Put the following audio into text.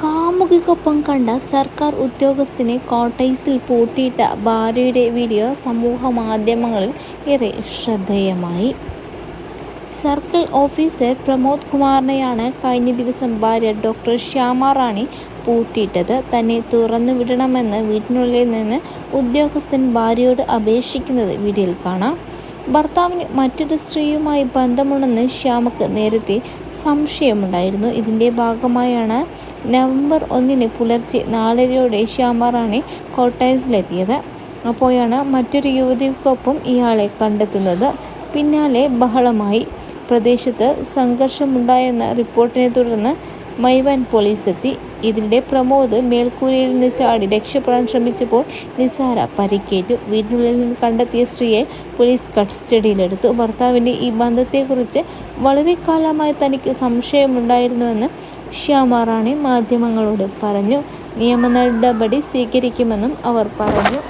കാമുകിക്കൊപ്പം കണ്ട സർക്കാർ ഉദ്യോഗസ്ഥനെ കോട്ടൈസിൽ പൂട്ടിയിട്ട ഭാര്യയുടെ വീഡിയോ സമൂഹ മാധ്യമങ്ങളിൽ ഏറെ ശ്രദ്ധേയമായി. സർക്കിൾ ഓഫീസർ പ്രമോദ് കുമാറിനെയാണ് കഴിഞ്ഞ ദിവസം ഭാര്യ ഡോക്ടർ ശ്യാമറാണി പൂട്ടിയിട്ടത്. തന്നെ തുറന്നു വിടണമെന്ന് വീട്ടിനുള്ളിൽ നിന്ന് ഉദ്യോഗസ്ഥൻ ഭാര്യയോട് അപേക്ഷിക്കുന്നത് വീഡിയോയിൽ കാണാം. ഭർത്താവിന് മറ്റൊരു സ്ത്രീയുമായി ബന്ധമുണ്ടെന്ന് ശ്യാമക്ക് നേരത്തെ സംശയമുണ്ടായിരുന്നു. ഇതിന്റെ ഭാഗമായാണ് നവംബർ ഒന്നിന് പുലർച്ചെ നാലരയോടെ ശ്യാമ റാണി കോട്ടയസിലെത്തിയത് അപ്പോഴാണ് മറ്റൊരു യുവതിക്കൊപ്പം ഇയാളെ കണ്ടെത്തുന്നത്. പിന്നാലെ ബഹളമായി. പ്രദേശത്ത് സംഘർഷമുണ്ടായെന്ന റിപ്പോർട്ടിനെ തുടർന്ന് മൈവാൻ പോലീസെത്തി ഇതിനിടെ പ്രമോദ് മേൽക്കൂരയിൽ നിന്ന് ചാടി രക്ഷപ്പെടാൻ ശ്രമിച്ചപ്പോൾ നിസാര പരിക്കേറ്റു. വീടിനുള്ളിൽ നിന്ന് കണ്ടെത്തിയ സ്ത്രീയെ പോലീസ് കസ്റ്റഡിയിലെടുത്തു. ഭർത്താവിന്റെ ഈ ബന്ധത്തെക്കുറിച്ച് വളരെ കാലമായി തനിക്ക് സംശയമുണ്ടായിരുന്നുവെന്ന് ശ്യാമ റാണി മാധ്യമങ്ങളോട് പറഞ്ഞു. നിയമ നടപടി സ്വീകരിക്കുമെന്നും അവർ പറഞ്ഞു.